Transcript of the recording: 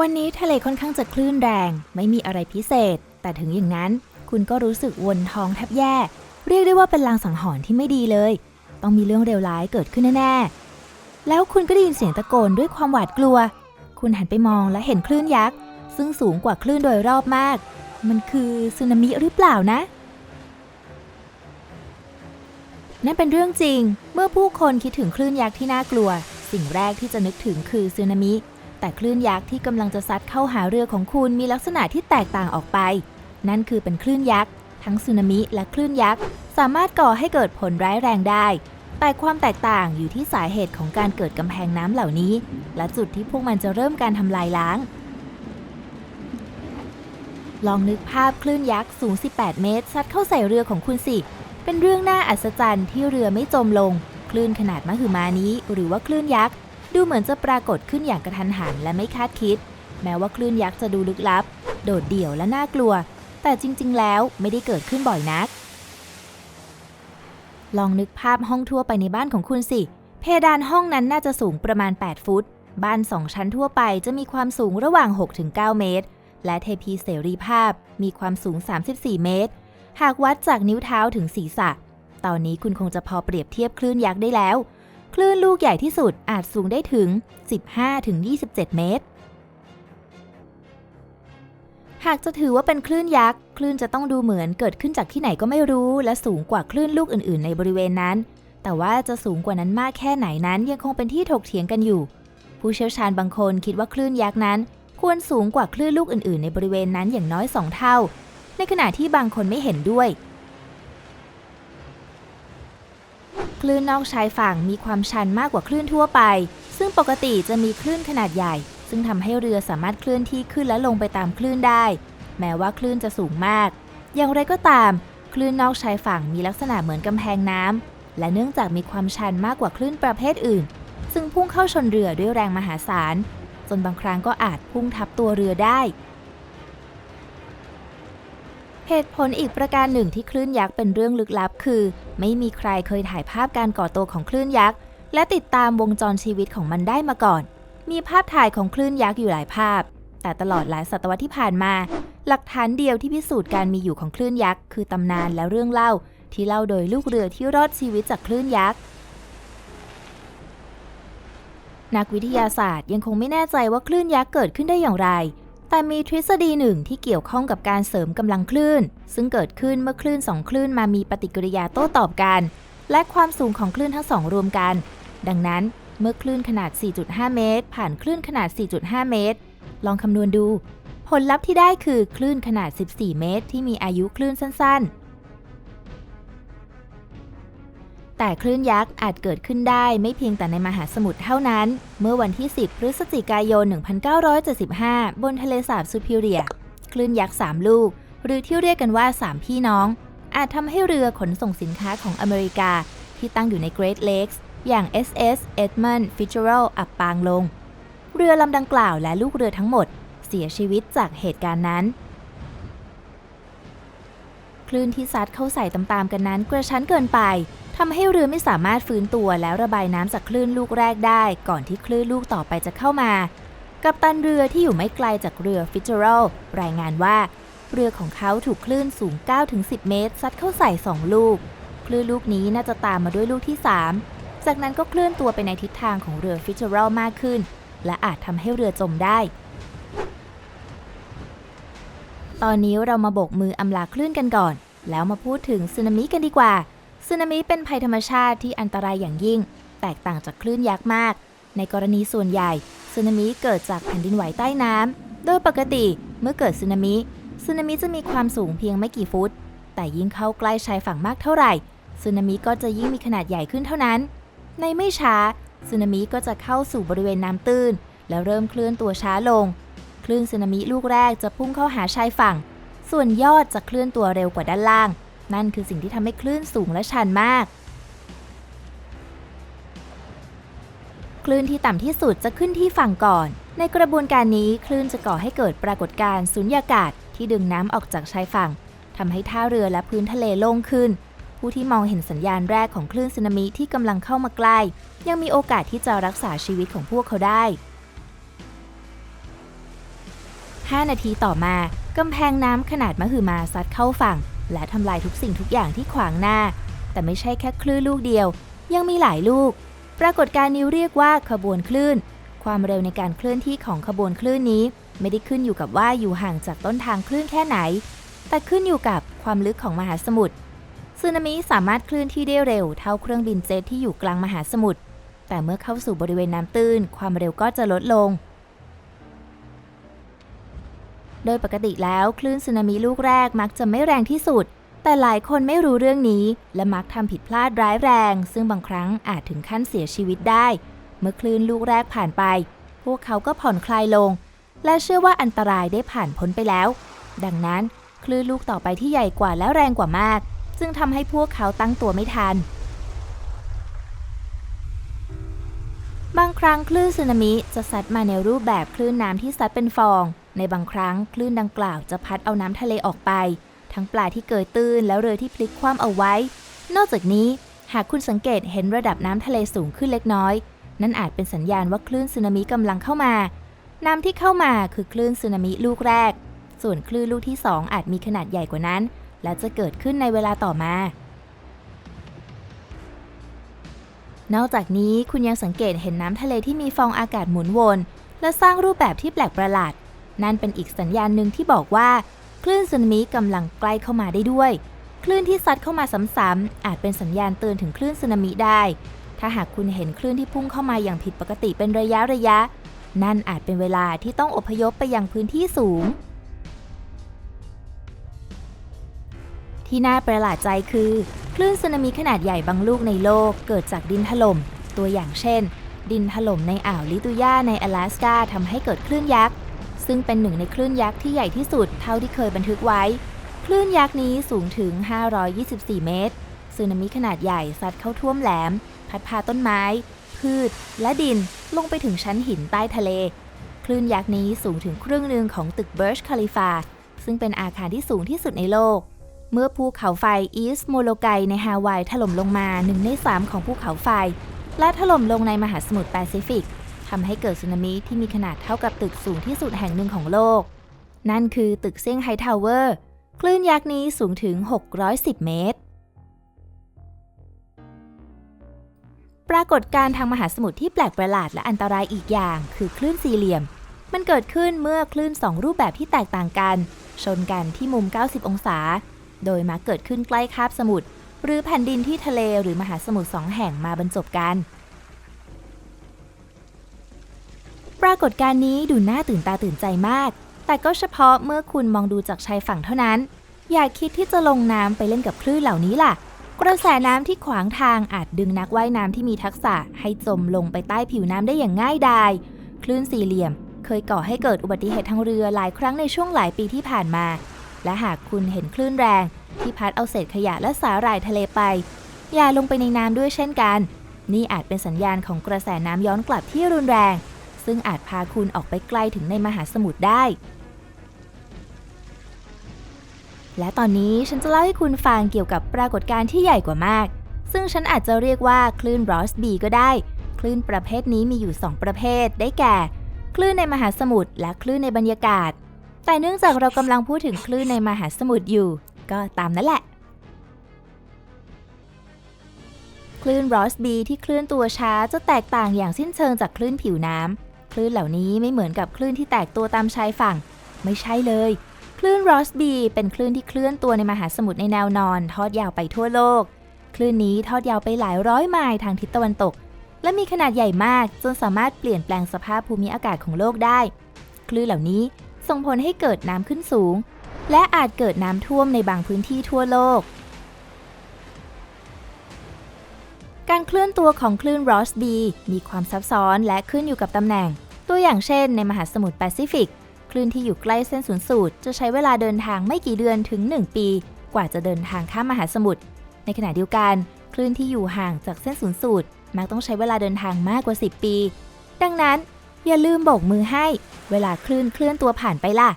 วันนี้ทะเลค่อนข้างจะคลื่นแรง ไม่มีอะไรพิเศษ แต่ถึงอย่างนั้น คุณก็รู้สึกวนท้องแทบแย่ เรียกได้ว่าเป็นลางสังหรณ์ที่ไม่ดีเลย ต้องมีเรื่องเลวร้ายเกิดขึ้นแน่ๆ แล้วคุณก็ได้ยินเสียงตะโกนด้วยความหวาดกลัว คุณหันไปมองและเห็นคลื่นยักษ์ ซึ่งสูงกว่าคลื่นโดยรอบมาก มันคือสึนามิหรือเปล่านะนั่นเป็นเรื่องจริง เมื่อผู้คนคิดถึงคลื่นยักษ์ที่น่ากลัว สิ่งแรกที่จะนึกถึงคือสึนามิ แต่คลื่นยักษ์ที่กำลังจะซัดเข้าหาเรือของคุณมีลักษณะที่แตกต่างออกไป นั่นคือเป็นคลื่นยักษ์ ทั้งสึนามิและคลื่นยักษ์สามารถก่อให้เกิดผลร้ายแรงได้ แต่ความแตกต่างอยู่ที่สาเหตุของการเกิดกำแพงน้ำเหล่านี้ และจุดที่พวกมันจะเริ่มการทำลายล้าง ลองนึกภาพคลื่นยักษ์สูง 18 เมตร ซัดเข้าใส่เรือของคุณสิ เป็นเรื่องน่าอัศจรรย์ที่เรือไม่จมลง คลื่นขนาดมหึมานี้ หรือว่าคลื่นยักษ์ ดูเหมือนจะปรากฏขึ้นอย่างกระทันหันและไม่คาดคิด แม้ว่าคลื่นยักษ์จะดูลึกลับ โดดเดี่ยวและน่ากลัว แต่จริง ๆ แล้วไม่ได้เกิดขึ้นบ่อยนัก ลองนึกภาพห้องทั่วไปในบ้านของคุณสิ เพดานห้องนั้นน่าจะสูงประมาณ 8 ฟุต บ้าน2ชั้นทั่วไปจะมีความสูงระหว่าง 6-9 เมตร และเทพีเสรีภาพมีความสูง 34 เมตร หากวัดจากนิ้วเท้าถึงศีรษะ ตอนนี้คุณคงจะพอเปรียบเทียบคลื่นยักษ์ได้แล้ว คลื่นลูกใหญ่ที่สุดอาจสูงได้ถึง 15-27 เมตร หากจะถือว่าเป็นคลื่นยักษ์ คลื่นจะต้องดูเหมือนเกิดขึ้นจากที่ไหนก็ไม่รู้ และสูงกว่าคลื่นลูกอื่น ๆ ในบริเวณนั้น แต่ว่าจะสูงกว่านั้นมากแค่ไหนนั้นยังคงเป็นที่ถกเถียงกันอยู่ ผู้เชี่ยวชาญบางคนคิดว่าคลื่นยักษ์นั้น ควรสูงกว่าคลื่นลูกอื่น ๆ ในบริเวณนั้นอย่างน้อย 2 เท่า ในขณะที่บางคนไม่เห็นด้วย คลื่นนอกชายฝั่งมีความชันมากกว่าคลื่นทั่วไป ซึ่งปกติจะมีคลื่นขนาดใหญ่ ซึ่งทำให้เรือสามารถเคลื่อนที่ขึ้นและลงไปตามคลื่นได้ แม้ว่าคลื่นจะสูงมาก อย่างไรก็ตาม คลื่นนอกชายฝั่งมีลักษณะเหมือนกำแพงน้ำและเนื่องจากมีความชันมากกว่าคลื่นประเภทอื่น ซึ่งพุ่งเข้าชนเรือด้วยแรงมหาศาลจนบางครั้งก็อาจพุ่งทับตัวเรือได้ เหตุผลอีกประการหนึ่งที่คลื่นยักษ์เป็นเรื่องลึกลับคือ ไม่มีใครเคยถ่ายภาพการก่อตัวของคลื่นยักษ์ และติดตามวงจรชีวิตของมันได้มาก่อน มีภาพถ่ายของคลื่นยักษ์อยู่หลายภาพ แต่ตลอดหลายศตวรรษที่ผ่านมา หลักฐานเดียวที่พิสูจน์การมีอยู่ของคลื่นยักษ์คือตำนานและเรื่องเล่า ที่เล่าโดยลูกเรือที่รอดชีวิตจากคลื่นยักษ์นักวิทยาศาสตร์ยังคงไม่แน่ใจว่าคลื่นยักษ์เกิดขึ้นได้อย่างไร แต่มีทฤษฎีหนึ่งที่เกี่ยวข้องกับการเสริมกำลังคลื่น ซึ่งเกิดขึ้นเมื่อคลื่นสองคลื่นมามีปฏิกิริยาโต้ตอบกัน และความสูงของคลื่นทั้งสองรวมกัน ดังนั้นเมื่อคลื่นขนาด 4.5 เมตร ผ่านคลื่นขนาด 4.5 เมตร ลองคำนวณดู ผลลัพธ์ที่ได้คือคลื่นขนาด 14 เมตร ที่มีอายุคลื่นสั้น แต่คลื่นยักษ์อาจเกิดขึ้นได้ไม่เพียงแต่ในมหาสมุทรเท่านั้น เมื่อวันที่ 10 พฤศจิกายน 1975 บนทะเลสาบซูพิเรีย คลื่นยักษ์ 3 ลูก หรือที่เรียกกันว่า 3 พี่น้อง อาจทำให้เรือขนส่งสินค้าของอเมริกา ที่ตั้งอยู่ในเกรทเลกส์อย่าง SS Edmund Fitzgerald อับปางลง เรือลำดังกล่าวและลูกเรือทั้งหมด เสียชีวิตจากเหตุการณ์นั้นคลื่นที่ซัดเข้าใส่ตามๆกันนั้นกระชั้นเกินไป ทำให้เรือไม่สามารถฟื้นตัวแล้วระบายน้ำจากคลื่นลูกแรกได้ ก่อนที่คลื่นลูกต่อไปจะเข้ามา กัปตันเรือที่อยู่ไม่ไกลจากเรือฟิชเจอรัลรายงานว่า เรือของเขาถูกคลื่นสูง 9-10 เมตร ซัดเข้าใส่ 2 ลูก คลื่นลูกนี้น่าจะตามมาด้วยลูกที่ 3 จากนั้นก็เคลื่อนตัวไปในทิศทางของเรือฟิชเจอรัลมากขึ้น และอาจทำให้เรือจมได้ ตอนนี้เรามาโบกมืออำลาคลื่นกันก่อน แล้วมาพูดถึงสึนามิกันดีกว่า สึนามิเป็นภัยธรรมชาติที่อันตรายอย่างยิ่ง แตกต่างจากคลื่นยักษ์มาก ในกรณีส่วนใหญ่สึนามิเกิดจากแผ่นดินไหวใต้น้ำโดยปกติเมื่อเกิดสึนามิสึนามิจะมีความสูงเพียงไม่กี่ฟุต แต่ยิ่งเข้าใกล้ชายฝั่งมากเท่าไหร่สึนามิก็จะยิ่งมีขนาดใหญ่ขึ้นเท่านั้น ในไม่ช้าสึนามิก็จะเข้าสู่บริเวณน้ำตื้น แล้วเริ่มเคลื่อนตัวช้าลง คลื่นสึนามิลูกแรกจะพุ่งเข้าหาชายฝั่ง ส่วนยอดจะเคลื่อนตัวเร็วกว่าด้านล่าง นั่นคือสิ่งที่ทำให้คลื่นสูงและชันมาก คลื่นที่ต่ำที่สุดจะขึ้นที่ฝั่งก่อน ในกระบวนการนี้คลื่นจะก่อให้เกิดปรากฏการณ์สุญญากาศที่ดึงน้ำออกจากชายฝั่งทำให้ท่าเรือและพื้นทะเลโล่งขึ้น ผู้ที่มองเห็นสัญญาณแรกของคลื่นสึนามิที่กำลังเข้ามาใกล้ยังมีโอกาสที่จะรักษาชีวิตของพวกเขาได้ 5 นาทีต่อมากำแพงน้ำขนาดมหึมาซัดเข้าฝั่ง และทำลายทุกสิ่งทุกอย่างที่ขวางหน้า แต่ไม่ใช่แค่คลื่นลูกเดียว ยังมีหลายลูก ปรากฏการณ์นี้เรียกว่าขบวนคลื่น ความเร็วในการเคลื่อนที่ของขบวนคลื่นนี้ ไม่ได้ขึ้นอยู่กับว่าอยู่ห่างจากต้นทางคลื่นแค่ไหน แต่ขึ้นอยู่กับความลึกของมหาสมุทรสึนามิสามารถเคลื่อนที่ได้เร็วเท่าเครื่องบินเจ็ตที่อยู่กลางมหาสมุทรแต่เมื่อเข้าสู่บริเวณน้ำตื้น ความเร็วก็จะลดลง โดยปกติแล้วคลื่นสึนามิลูกแรกมักจะไม่แรงที่สุด แต่หลายคนไม่รู้เรื่องนี้ และมักทำผิดพลาดร้ายแรง ซึ่งบางครั้งอาจถึงขั้นเสียชีวิตได้ เมื่อคลื่นลูกแรกผ่านไป พวกเขาก็ผ่อนคลายลง และเชื่อว่าอันตรายได้ผ่านพ้นไปแล้ว ดังนั้นคลื่นลูกต่อไปที่ใหญ่กว่าและแรงกว่ามากจึงทำให้พวกเขาตั้งตัวไม่ทัน บางครั้งคลื่นสึนามิจะซัดมาในรูปแบบคลื่นน้ำที่ซัดเป็นฟอง ในบางครั้งคลื่นดังกล่าวจะพัดเอาน้ำทะเลออกไป ทั้งปลาที่เกยตื้นและเรือที่พลิกคว่ำเอาไว้ นอกจากนี้ หากคุณสังเกตเห็นระดับน้ำทะเลสูงขึ้นเล็กน้อย นั่นอาจเป็นสัญญาณว่าคลื่นสึนามิกำลังเข้ามา น้ำที่เข้ามาคือคลื่นสึนามิลูกแรก ส่วนคลื่นลูกที่ 2 อาจมีขนาดใหญ่กว่านั้น และจะเกิดขึ้นในเวลาต่อมา นอกจากนี้คุณยังสังเกตเห็นน้ำทะเลที่มีฟองอากาศหมุนวน และสร้างรูปแบบที่แปลกประหลาด นั่นเป็นอีกสัญญาณหนึ่งที่บอกว่า คลื่นสึนามิกำลังใกล้เข้ามาได้ด้วย คลื่นที่ซัดเข้ามาซ้ำๆอาจเป็นสัญญาณเตือนถึงคลื่นสึนามิได้ ถ้าหากคุณเห็นคลื่นที่พุ่งเข้ามาอย่างผิดปกติเป็นระยะระยะ นั่นอาจเป็นเวลาที่ต้องอพยพไปยังพื้นที่สูง ที่น่าประหลาดใจคือ ลื่นสึนามิขนาดใหญ่บางลูกในโลกเกิดจากดินถล่ม ตัวอย่างเช่น ดินถล่มในอ่าวลิตูยาใน阿拉สกาทำให้เกิดคลื่นยักษ์ ซึ่งเป็นหนึ่งในคลื่นยักษ์ที่ใหญ่ที่สุดเท่าที่เคยบันทึกไว้ คลื่นยักษ์นี้สูงถึง 524 เมตรสึนามิขนาดใหญ่ซัดเข้าท่วมแหลม พัดพาต้นไม้ พืช และดินลงไปถึงชั้นหินใต้ทะเล คลื่นยักษ์นี้สูงถึงครึ่งหนึ่งของตึกเบิร์ชคาลิฟาซึ่งเป็นอาคารที่สูงที่สุดในโลก เมื่อภูเขาไฟอีสโมโลไกในฮาวายถล่มลงมาหนึ่งในสามของภูเขาไฟ และถล่มลงในมหาสมุทรแปซิฟิกทำให้เกิดสึนามิที่มีขนาดเท่ากับตึกสูงที่สุดแห่งหนึ่งของโลก นั่นคือตึกเซี่ยงไฮ้ทาวเวอร์ คลื่นยักษ์นี้สูงถึง 610 เมตร ปรากฏการณ์ทางมหาสมุทรที่แปลกประหลาดและอันตรายอีกอย่าง คือคลื่นสี่เหลี่ยม มันเกิดขึ้นเมื่อคลื่นสองรูปแบบที่แตกต่างกัน ชนกันที่มุม 90 องศา โดยมักเกิดขึ้นใกล้คาบสมุทรหรือแผ่นดินที่ทะเลหรือมหาสมุทรสองแห่งมาบรรจบกัน ปรากฏการณ์นี้ดูน่าตื่นตาตื่นใจมาก แต่ก็เฉพาะเมื่อคุณมองดูจากชายฝั่งเท่านั้น อย่าคิดที่จะลงน้ำไปเล่นกับคลื่นเหล่านี้ล่ะ กระแสน้ำที่ขวางทางอาจดึงนักว่ายน้ำที่มีทักษะให้จมลงไปใต้ผิวน้ำได้อย่างง่ายดาย คลื่นสี่เหลี่ยม เคยก่อให้เกิดอุบัติเหตุทางเรือหลายครั้งในช่วงหลายปีที่ผ่านมา และหากคุณเห็นคลื่นแรง ที่พัดเอาเศษขยะและสาหร่ายทะเลไป อย่าลงไปในน้ำด้วยเช่นกัน นี่อาจเป็นสัญญาณของกระแสน้ำย้อนกลับที่รุนแรง ซึ่งอาจพาคุณออกไปไกลถึงในมหาสมุทรได้ และตอนนี้ฉันจะเล่าให้คุณฟังเกี่ยวกับปรากฏการณ์ที่ใหญ่กว่ามาก ซึ่งฉันอาจจะเรียกว่าคลื่นรอสบีก็ได้ คลื่นประเภทนี้มีอยู่ 2 ประเภท ได้แก่ คลื่นในมหาสมุทรและคลื่นในบรรยากาศ แต่เนื่องจากเรากำลังพูดถึงคลื่นในมหาสมุทรอยู่ ก็ตามนั่นแหละ คลื่นรอสบีที่เคลื่อนตัวช้าจะแตกต่างอย่างสิ้นเชิงจากคลื่นผิวน้ำคลื่นเหล่านี้ไม่เหมือนกับคลื่นที่แตกตัวตามชายฝั่ง ไม่ใช่เลย คลื่นรอสบีเป็นคลื่นที่เคลื่อนตัวในมหาสมุทรในแนวนอน ทอดยาวไปทั่วโลก คลื่นนี้ทอดยาวไปหลายร้อยไมล์ทางทิศตะวันตก และมีขนาดใหญ่มากจนสามารถเปลี่ยนแปลงสภาพภูมิอากาศของโลกได้ คลื่นเหล่านี้ ส่งผลให้เกิดน้ำขึ้นสูง และอาจเกิดน้ำท่วมในบางพื้นที่ทั่วโลก การเคลื่อนตัวของคลื่นรอสบีมีความซับซ้อนและขึ้นอยู่กับตำแหน่ง ตัวอย่างเช่น ในมหาสมุทรแปซิฟิกคลื่นที่อยู่ใกล้เส้นศูนย์สูตร จะใช้เวลาเดินทางไม่กี่เดือนถึง 1 ปี กว่าจะเดินทางข้ามมหาสมุทร ในขณะเดียวกัน คลื่นที่อยู่ห่างจากเส้นศูนย์สูตร มักต้องใช้เวลาเดินทางมากกว่า 10 ปี ดังนั้น อย่าลืมโบกมือให้ เวลาคลื่นเคลื่อนตัวผ่านไปล่ะ